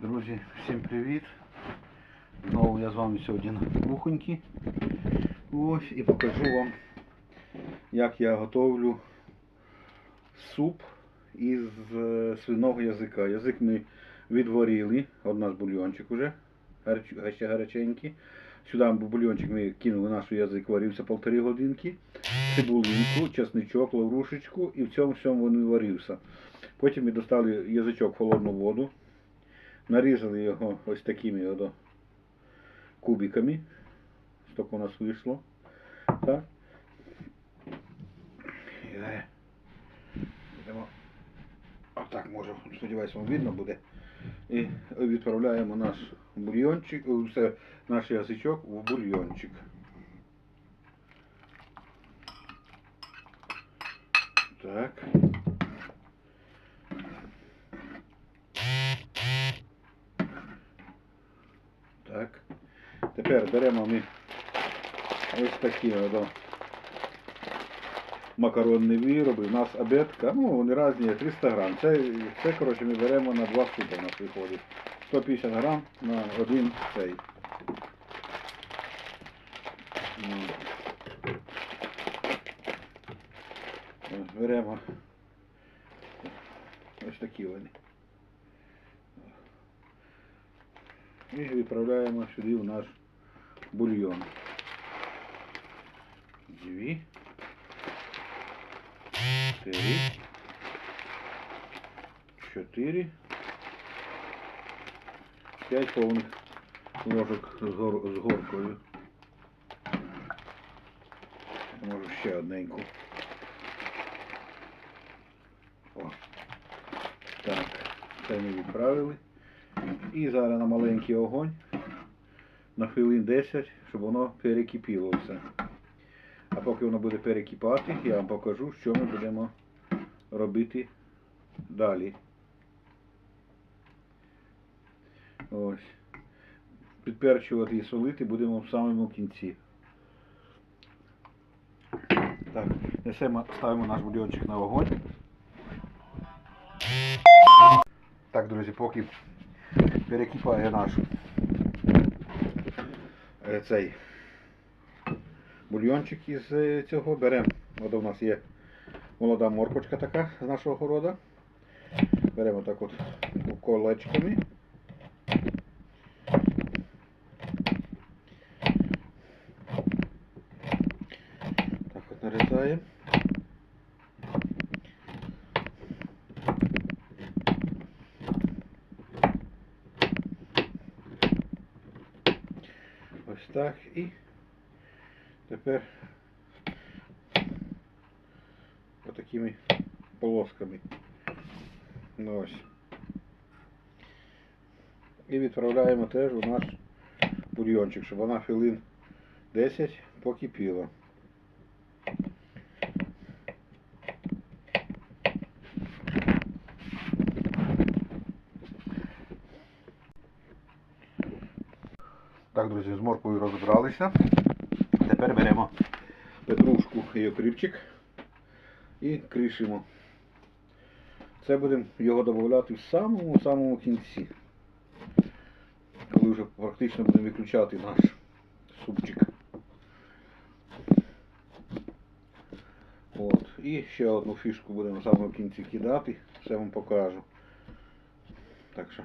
Друзі, всім привіт! Знову я з вами сьогодні на кухоньці. Ось і покажу вам, як я готовлю суп із е, свиного язика. Язик ми відварили, от у нас бульйончик уже, ще гаряченький. Сюди бульйончик ми кинули наш язик, варився полтори годинки, цибулинку, чесничок, лаврушечку і в цьому всьому він варився. Потім ми достали язичок в холодну воду, нарізали його ось такими ото кубиками. Столько у нас вийшло. Так. І далі Будемо. Отак може, сподіваюся, вам видно буде. І відправляємо наш бульйончик, все, наш язичок в бульйончик. Так. Тепер беремо ми ось такі ото макаронні вироби. У нас обедка, ну вони різні, 300 грам. Це, це коротше, ми беремо на два супи у нас виходить. 150 грам на один цей. Ну. Беремо ось такі вони. І відправляємо сюди в наш бульйон. Дві. Три. Чотири. П'ять повних ложок з, гор... з горкою. Можу ще одненьку. О. Так, це ми відправили. І зараз на маленький огонь на хвилин 10, щоб воно перекипіло все. А поки воно буде перекипати, я вам покажу, що ми будемо робити далі. Ось. Підперчувати і солити будемо в самому кінці. Так, несемо, ставимо наш бульйончик на вогонь. Так, друзі, поки перекипає наш цей бульйончик із е, цього беремо. От у нас є молода моркочка така з нашого города. Беремо так от колечками. Так от нарізаємо. Ось так і тепер отакими полосками. Ну ось. І відправляємо теж у наш бульйончик, щоб вона хвилин 10 покипіла. Так, друзі, з морквою розібралися. Тепер беремо петрушку і окріпчик і кришимо. Це будемо його додавати в самому-самому кінці. Коли вже практично будемо виключати наш супчик. От. І ще одну фішку будемо в самому кінці кидати, все вам покажу. Так що,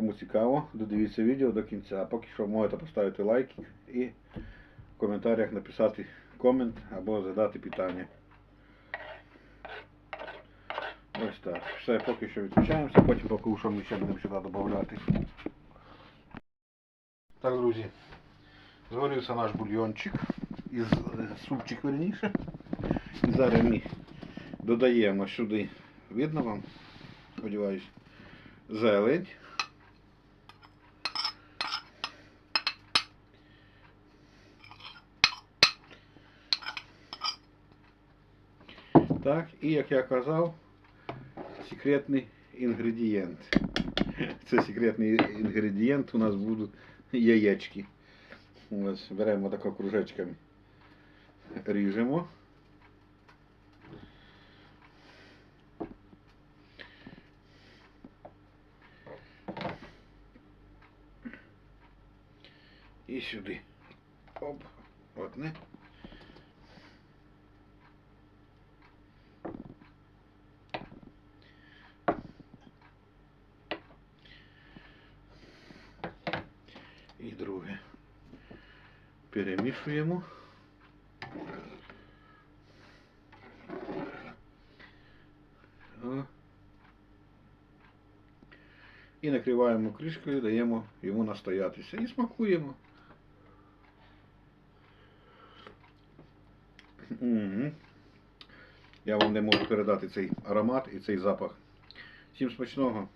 кому цікаво, додивіться відео до кінця. А поки що можете поставити лайк і в коментарях написати комент або задати питання. Ось так. Все, поки що відключаємося, потім що ми ще будемо сюди додати. Так, друзі, зварився наш бульйончик із е, супчик верніше. І зараз ми додаємо сюди, видно вам, сподіваюсь, зелень. Так, І, як я казав, секретний інгредієнт. Це секретний інгредієнт у нас будуть яєчки. Ось Беремо тако кружечками, ріжемо. І сюди. Оп, от одне. Перемішуємо. І накриваємо кришкою, даємо йому настоятися. І смакуємо. Мгм. Я вам не можу передати цей аромат і цей запах. Всім смачного.